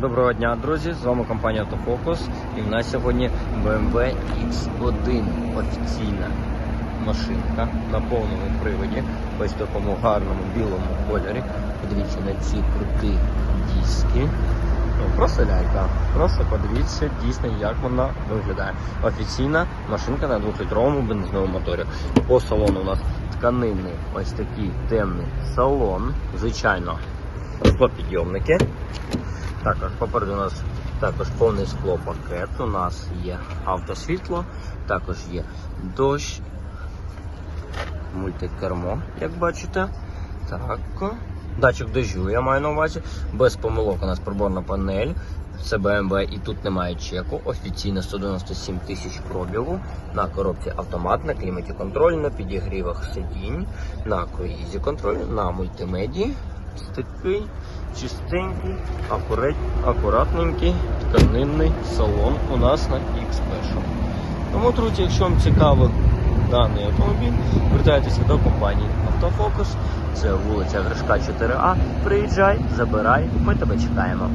Доброго дня, друзі! З вами компанія Автофокус. І в нас сьогодні BMW X1 офіційна машинка на повному приводі. Ось в такому гарному білому кольорі. Подивіться на ці круті диски. Ну, просто лялька. Просто подивіться дійсно, як вона виглядає. Офіційна машинка на 2-літровому бензиновому моторі. По салону у нас тканинний ось такий темний салон. Звичайно, склопідйомники. Також попереду у нас також повний склопакет. У нас є автосвітло, також є дощ, мультикермо, як бачите. Так. Датчик дощу я маю на увазі. Без помилок у нас приборна панель. Це BMW і тут немає чеку. Офіційно 197 тисяч пробігу. На коробці автомат, на кліматі контроль, на підігрівах сидінь, на круїзі контроль, на мультимедії. Такий чистенький, акурат, акуратненький тканинний салон у нас на X-Special. Тому, друзі, якщо вам цікавий даний автомобіль, звертайтеся до компанії Автофокус. Це вулиця Гришка 4А. Приїжджай, забирай, ми тебе чекаємо.